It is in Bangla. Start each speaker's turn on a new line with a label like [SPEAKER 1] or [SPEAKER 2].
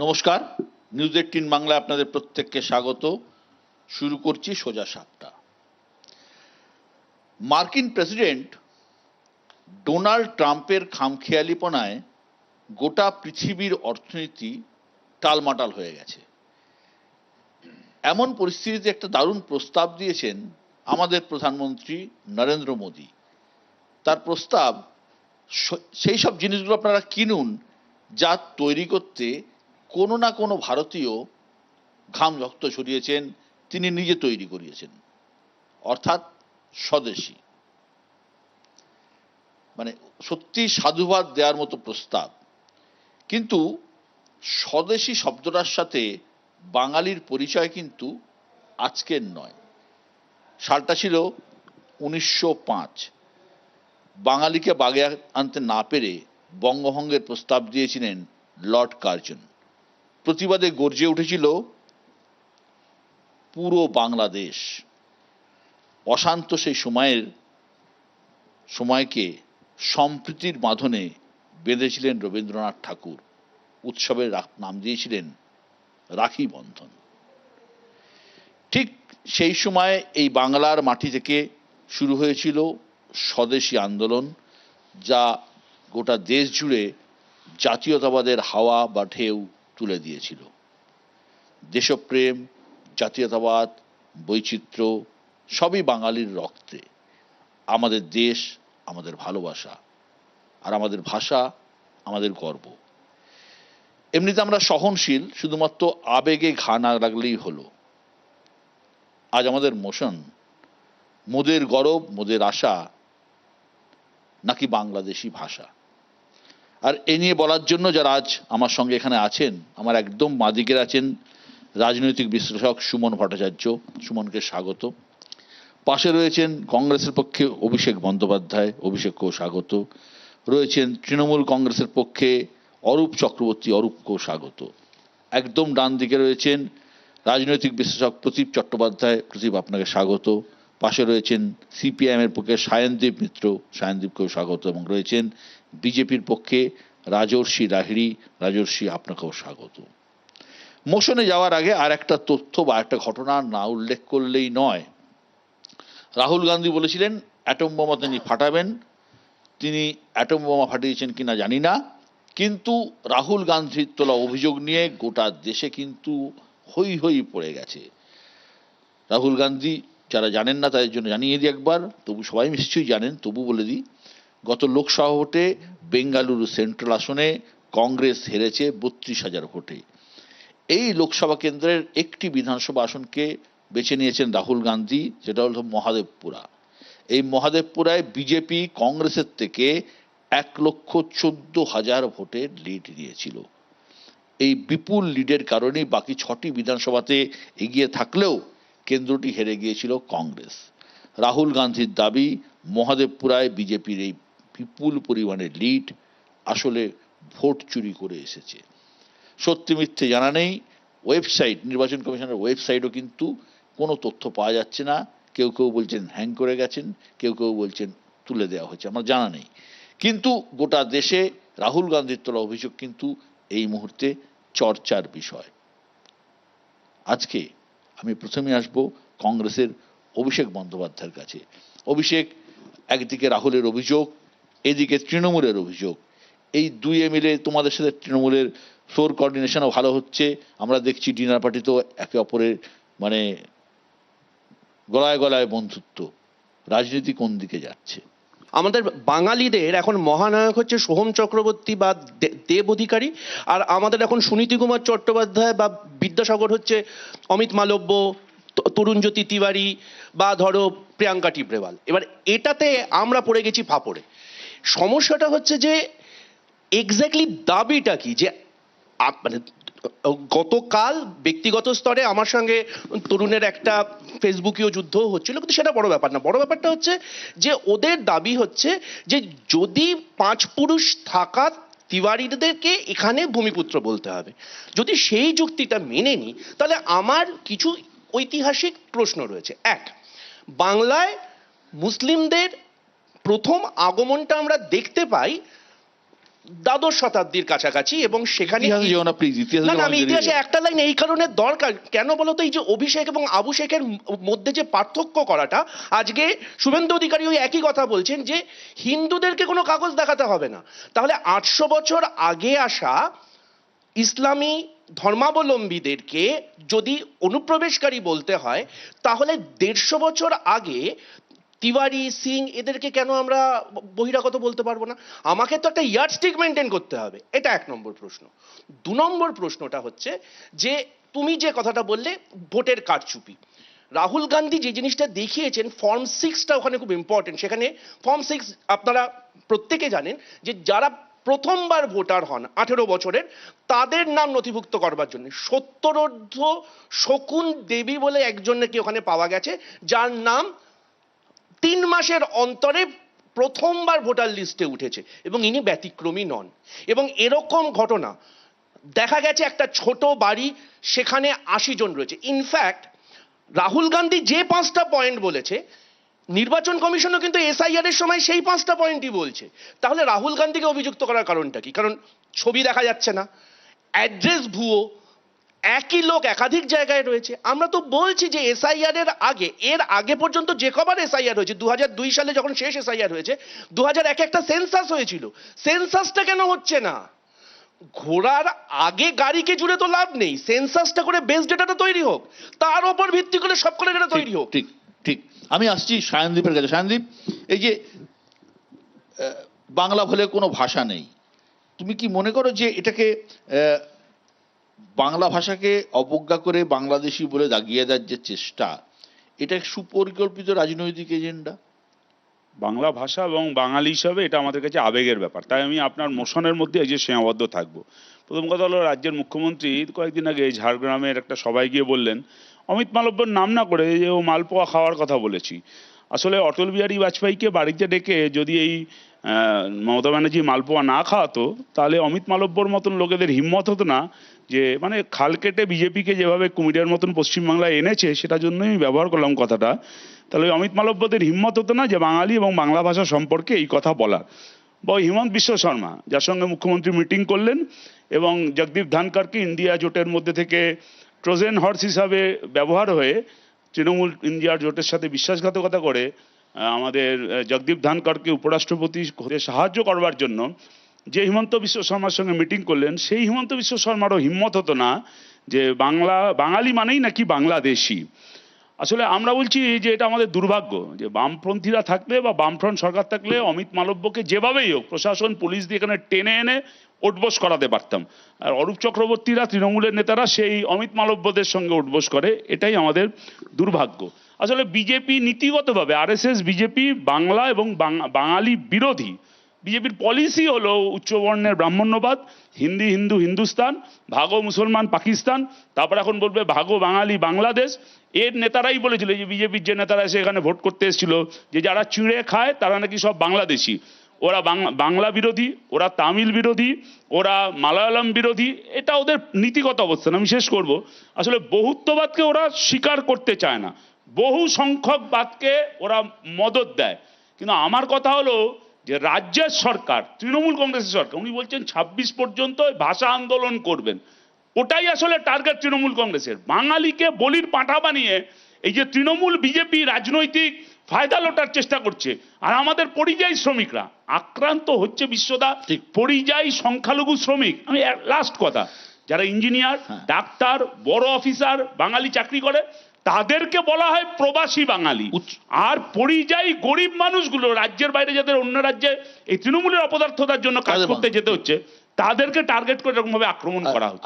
[SPEAKER 1] নমস্কার। নিউজ এইটিন বাংলায় আপনাদের প্রত্যেককে স্বাগত। শুরু করছি সোজা সাপটা। মার্কিন প্রেসিডেন্ট ডোনাল্ড ট্রাম্পের খামখেয়ালিপনায় গোটা পৃথিবীর অর্থনীতি টালমাটাল হয়ে গেছে। এমন পরিস্থিতিতে একটা দারুণ প্রস্তাব দিয়েছেন আমাদের প্রধানমন্ত্রী নরেন্দ্র মোদী। তার প্রস্তাব সেই সব জিনিসগুলো আপনারা কিনুন যা তৈরি করতে কোনো না কোনো ভারতীয় ঘাম রক্ত ছড়িয়েছেন, তিনি নিজে তৈরি করিয়েছেন। অর্থাৎ স্বদেশী। মানে সত্যি সাধুবাদ দেওয়ার মতো প্রস্তাব। কিন্তু স্বদেশী শব্দটার সাথে বাঙালির পরিচয় কিন্তু আজকের নয়। সালটা ছিল উনিশশো পাঁচ। বাঙালিকে বাগে আনতে না পেরে বঙ্গভঙ্গের প্রস্তাব দিয়েছিলেন লর্ড কার্জন। প্রতিবাদে গর্জে উঠেছিল পুরো বাংলাদেশ। অশান্ত সেই সময়ের, সময়কে সম্প্রীতির বাঁধনে বেঁধেছিলেন রবীন্দ্রনাথ ঠাকুর। উৎসবের নাম দিয়েছিলেন রাখি বন্ধন। ঠিক সেই সময় এই বাংলার মাটি থেকে শুরু হয়েছিল স্বদেশী আন্দোলন, যা গোটা দেশ জুড়ে জাতীয়তাবাদের হাওয়া বা ঢেউ তুলে দিয়েছিল। দেশপ্রেম, জাতীয়তাবাদ, বৈচিত্র্য, সবই বাঙালির রক্তে। আমাদের দেশ, আমাদের ভালোবাসা। আর আমাদের ভাষা, আমাদের গর্ব। এমনিতে আমরা সহনশীল, শুধুমাত্র আবেগে ঘা না লাগলেই হলো। আজ আমাদের মোশন, মোদের গরব, মোদের আশা, নাকি বাংলাদেশি ভাষা? আর এ নিয়ে বলার জন্য যারা আজ আমার সঙ্গে এখানে আছেন, আমার একদম মাদিকের আছেন রাজনৈতিক বিশ্লেষক সুমন ভট্টাচার্য, সুমনকে স্বাগত। পাশে রয়েছেন কংগ্রেসের পক্ষে অভিষেক বন্দ্যোপাধ্যায়, অভিষেককেও স্বাগত। রয়েছেন তৃণমূল কংগ্রেসের পক্ষে অরূপ চক্রবর্তী, অরূপকেও স্বাগত। একদম ডান দিকে রয়েছেন রাজনৈতিক বিশ্লেষক প্রদীপ চট্টোপাধ্যায়, প্রদীপ আপনাকে স্বাগত। পাশে রয়েছেন সিপিআইএম এর পক্ষে সায়নদীপ মিত্র, সায়নদীপকেও স্বাগত। এবং রয়েছেন বিজেপির পক্ষে রাজর্ষি রাহিড়ি, রাজর্ষি আপনাকেও স্বাগত। মোশনে যাওয়ার আগে আর একটা তথ্য বা একটা ঘটনা না উল্লেখ করলেই নয়। রাহুল গান্ধী বলেছিলেন, অ্যাটম বোমা তিনি ফাটাবেন। তিনি অ্যাটম বোমা ফাটিয়েছেন কিনা জানি না। কিন্তু রাহুল গান্ধীর তোলা অভিযোগ নিয়ে গোটা দেশে কিন্তু হই হই পড়ে গেছে। রাহুল গান্ধী যারা জানেন না তাদের জন্য জানিয়ে দিই একবার, তবু সবাই নিশ্চয়ই জানেন, তবু বলে দিই গত লোকসভা ভোটে বেঙ্গালুরু সেন্ট্রাল আসনে কংগ্রেস হেরেছে বত্রিশ হাজার ভোটে। এই লোকসভা কেন্দ্রের একটি বিধানসভা আসনকে বেছে নিয়েছেন রাহুল গান্ধী, যেটা হল মহাদেবপুরা। এই মহাদেবপুরায় বিজেপি কংগ্রেসের থেকে এক লক্ষ চোদ্দ হাজার ভোটের লিড নিয়েছিল। এই বিপুল লিডের কারণেই বাকি ছটি বিধানসভাতে এগিয়ে থাকলেও কেন্দ্রটি হেরে গিয়েছিল কংগ্রেস। রাহুল গান্ধীর দাবি, মহাদেবপুরায় বিজেপির এই বিপুল পরিমাণে লিড আসলে ভোট চুরি করে এসেছে। সত্যি মিথ্যে জানা নেই ওয়েবসাইট নির্বাচন কমিশনের ওয়েবসাইটও কিন্তু কোনো তথ্য পাওয়া যাচ্ছে না। কেউ কেউ বলছেন হ্যাং করে গেছেন, কেউ কেউ বলছেন তুলে দেওয়া হয়েছে, আমার জানা নেই। কিন্তু গোটা দেশে রাহুল গান্ধীর তোলা অভিযোগ কিন্তু এই মুহূর্তে চর্চার বিষয়। আজকে আমি প্রথমে আসব কংগ্রেসের অভিষেক বন্দ্যোপাধ্যায়ের কাছে। অভিষেক, একদিকে রাহুলের অভিযোগ এদিকে তৃণমূলের অভিযোগ। এই দুই মিলে তোমাদের সাথে তৃণমূলের ফ্লোর কোঅর্ডিনেশনও ভালো হচ্ছে। আমরা দেখছি ডিনার পার্টিতেও একে অপরের মানে গলায় গলায় বন্ধুত্ব। রাজনীতি কোন দিকে যাচ্ছে?
[SPEAKER 2] আমাদের বাঙালিদের এখন মহানায়ক হচ্ছে সোহম চক্রবর্তী বা দেব অধিকারী। আর আমাদের এখন সুনীতি কুমার চট্টোপাধ্যায় বা বিদ্যাসাগর হচ্ছে অমিত মালব্য তরুণজ্যোতি তিওয়ারি বা ধরো প্রিয়াঙ্কা টিপ্রেওয়াল। এবার এটাতে আমরা পড়ে গেছি ফাপড়ে। সমস্যাটা হচ্ছে যে এক্স্যাক্টলি দাবিটা কি? যে মানে গতকাল ব্যক্তিগত স্তরে আমার সঙ্গে তরুণের একটা ফেসবুকীয় যুদ্ধ হচ্ছিল, কিন্তু সেটা বড় ব্যাপার না। বড় ব্যাপারটা হচ্ছে যে ওদের দাবি হচ্ছে যে যদি পাঁচ পুরুষ থাকা তিওয়ারিদেরকে এখানে ভূমিপুত্র বলতে হবে। যদি সেই যুক্তিটা মেনে নিই তাহলে আমার কিছু ঐতিহাসিক প্রশ্ন রয়েছে। এক, বাংলায় মুসলিমদের প্রথম আগমনটা আমরা দেখতে পাই দ্বাদশ শতাব্দীর কাছাকাছি এবং সেখানে
[SPEAKER 1] ইতিহাসে
[SPEAKER 2] আমি একটা লাইন এই কারণে দরকার। কেন বলতো এই যে অভিষেক এবং শেখের মধ্যে যে পার্থক্য করাটা আজকে শুভেন্দু অধিকারী ওই একই কথা বলছেন যে হিন্দুদেরকে কোনো কাগজ দেখাতে হবে না। তাহলে আটশো বছর আগে আসা ইসলামী ধর্মাবলম্বীদেরকে যদি অনুপ্রবেশকারী বলতে হয় তাহলে দেড়শো বছর আগে তিওয়ারি, সিং এদেরকে কেন আমরা বহিরাগত বলতে পারব না? আমাকে তো একটা ইয়ার্ডস্টিক মেনটেন করতে হবে। এটা এক নম্বর প্রশ্ন। দু নম্বর প্রশ্নটা হচ্ছে যে, তুমি যে কথাটা বললে, ভোটের কারচুপি। রাহুল গান্ধী যে জিনিসটা দেখিয়েছেন ফর্ম সিক্সটা ওখানে খুব ইম্পর্টেন্ট সেখানে ফর্ম সিক্স আপনারা প্রত্যেকে জানেন যে, যারা প্রথমবার ভোটার হন আঠেরো বছরের, তাদের নাম নথিভুক্ত করবার জন্য সত্তরোর্ধ শকুন দেবী বলে একজনকে ওখানে পাওয়া গেছে, যার নাম তিন মাসের অন্তরে প্রথমবার ভোটার লিস্টে উঠেছে এবং ইনি ব্যতিক্রমী নন। এবং এরকম ঘটনা, দেখা গেছে একটা ছোট বাড়ি, সেখানে আশি জন রয়েছে। ইনফ্যাক্ট রাহুল গান্ধী যে পাঁচটা পয়েন্ট বলেছে, নির্বাচন কমিশনও কিন্তু এসআইআর এর সময় সেই পাঁচটা পয়েন্টই বলছে। তাহলে রাহুল গান্ধীকে অভিযুক্ত করার কারণটা কি? কারণ ছবি দেখা যাচ্ছে না, অ্যাড্রেস ভুয়ো একই লোক একাধিক জায়গায় রয়েছে। আমরা তো বলছি যে এসআইআর এর আগে এর আগে পর্যন্ত যে কবার এসআইআর হয়েছে দু দুই সালে যখন শেষ এসআইআর হয়েছে দু একে একটা সেন্সাস হয়েছিল। সেন্সাসটা কেন হচ্ছে না? ঘোড়ার আগে গাড়িকে জুড়ে তো লাভ নেই। সেন্সাসটা করে বেস ডেটাটা তৈরি হোক। তার উপর ভিত্তি করে সব করে ডেটা তৈরি হোক।
[SPEAKER 1] ঠিক ঠিক আমি আসছি সায়নদীপের কাছে। সায়নদীপ, এই যে বাংলা বলে কোনো ভাষা নেই। তুমি কি মনে করো যে এটাকে বাংলা ভাষাকে অবজ্ঞা করে বাংলাদেশি বলে দাগিয়ে দেওয়ার যে চেষ্টা, এটা সুপরিকল্পিত রাজনৈতিক এজেন্ডা?
[SPEAKER 3] বাংলা ভাষা এবং বাঙালি হিসাবে এটা আমাদের কাছে আবেগের ব্যাপার। তাই আমি আপনার মোশনের মধ্যে এই যে সীমাবদ্ধ থাকব। প্রথম কথা হলো রাজ্যের মুখ্যমন্ত্রী কয়েকদিন আগে ঝাড়গ্রামের একটা সবাই গিয়ে বললেন, অমিত মালব্যর নাম না করে যে ও মালপোয়া খাওয়ার কথা বলেছি। আসলে অটল বিহারী বাজপেয়ীকে বাড়িতে ডেকে যদি এই মমতা ব্যানার্জি মালপোয়া না খাওয়াতো, তাহলে অমিত মালব্যর মতন লোকেদের হিম্মত হতো না যে মানে খাল কেটে বিজেপিকে যেভাবে কুমিরের মতন পশ্চিমবাংলায় এনেছে, সেটার জন্যই আমি ব্যবহার করলাম কথাটা। তাহলে অমিত মালব্যদের হিম্মত হতো না যে বাঙালি এবং বাংলা ভাষা সম্পর্কে এই কথা বলার। বা হিমন্ত বিশ্ব শর্মা, যার সঙ্গে মুখ্যমন্ত্রী মিটিং করলেন এবং জগদীপ ধানকারকে ইন্ডিয়া জোটের মধ্যে থেকে ট্রোজেন হর্স হিসাবে ব্যবহার হয়ে তৃণমূল ইন্ডিয়া জোটের সাথে বিশ্বাসঘাতকতা করে আমাদের জগদীপ ধানকরকে উপরাষ্ট্রপতি হতে সাহায্য করবার জন্য যে হিমন্ত বিশ্ব শর্মার সঙ্গে মিটিং করলেন, সেই হিমন্ত বিশ্ব শর্মারও হিম্মত হতো না যে বাংলা, বাঙালি মানেই নাকি বাংলাদেশি। আসলে আমরা বলছি যে এটা আমাদের দুর্ভাগ্য যে বামপন্থীরা থাকলে বা বামফ্রন্ট সরকার থাকলে অমিত মালব্যকে যেভাবেই হোক প্রশাসন, পুলিশ দিয়ে এখানে টেনে এনে উঠবোস করাতে পারতাম। আর অরূপ চক্রবর্তীরা, তৃণমূলের নেতারা সেই অমিত মালব্যদের সঙ্গে উঠবোস করে, এটাই আমাদের দুর্ভাগ্য। আসলে বিজেপি নীতিগতভাবে আরএসএস বিজেপি, বাংলা এবং বাঙালি বিরোধী, বিজেপির পলিসি হলো উচ্চবর্ণের ব্রাহ্মণ্যবাদ, হিন্দি, হিন্দু, হিন্দুস্তান, ভাগো মুসলমান, পাকিস্তান, তারপর এখন বলবে ভাগো বাঙালি বাংলাদেশ। এর নেতারাই বলেছিল যে বিজেপির যে নেতারা এসে এখানে ভোট করতে এসেছিল, যে যারা চিঁড়ে খায় তারা নাকি সব বাংলাদেশি। ওরা বাংলা বিরোধী, ওরা তামিল বিরোধী, ওরা মালায়ালাম বিরোধী, এটা ওদের নীতিগত অবস্থান, আমি শেষ করব। আসলে বহুত্ববাদকে ওরা স্বীকার করতে চায় না। বহু সংখ্যক বাদকে ওরা মদত দেয় কিন্তু আমার কথা হলো যে রাজ্যের সরকার তৃণমূল কংগ্রেসের সরকার উনি বলছেন ছাব্বিশ পর্যন্ত ভাষা আন্দোলন করবেন ওটাই আসলে টার্গেট তৃণমূল কংগ্রেসের বাঙালিকে বলির পাঁঠা বানিয়ে এই যে তৃণমূল বিজেপি রাজনৈতিক ফায়দা লোটার চেষ্টা করছে আর আমাদের পরিযায়ী শ্রমিকরা আক্রান্ত হচ্ছে বিশ্বদা
[SPEAKER 1] ঠিক।
[SPEAKER 3] পরিযায়ী সংখ্যালঘু শ্রমিক আমি লাস্ট কথা যারা ইঞ্জিনিয়ার। ডাক্তার বড় অফিসার বাঙালি চাকরি করে তাদেরকে বলা হয় প্রবাসী বাঙালি। আর পরিযায়ী গরিব মানুষগুলো রাজ্যের বাইরে যাদের অন্য রাজ্যে এই তৃণমূলের অপদার্থতার জন্য কাজ করতে যেতে হচ্ছে তাদেরকে টার্গেট করে এরকম ভাবে আক্রমণ করা হচ্ছে।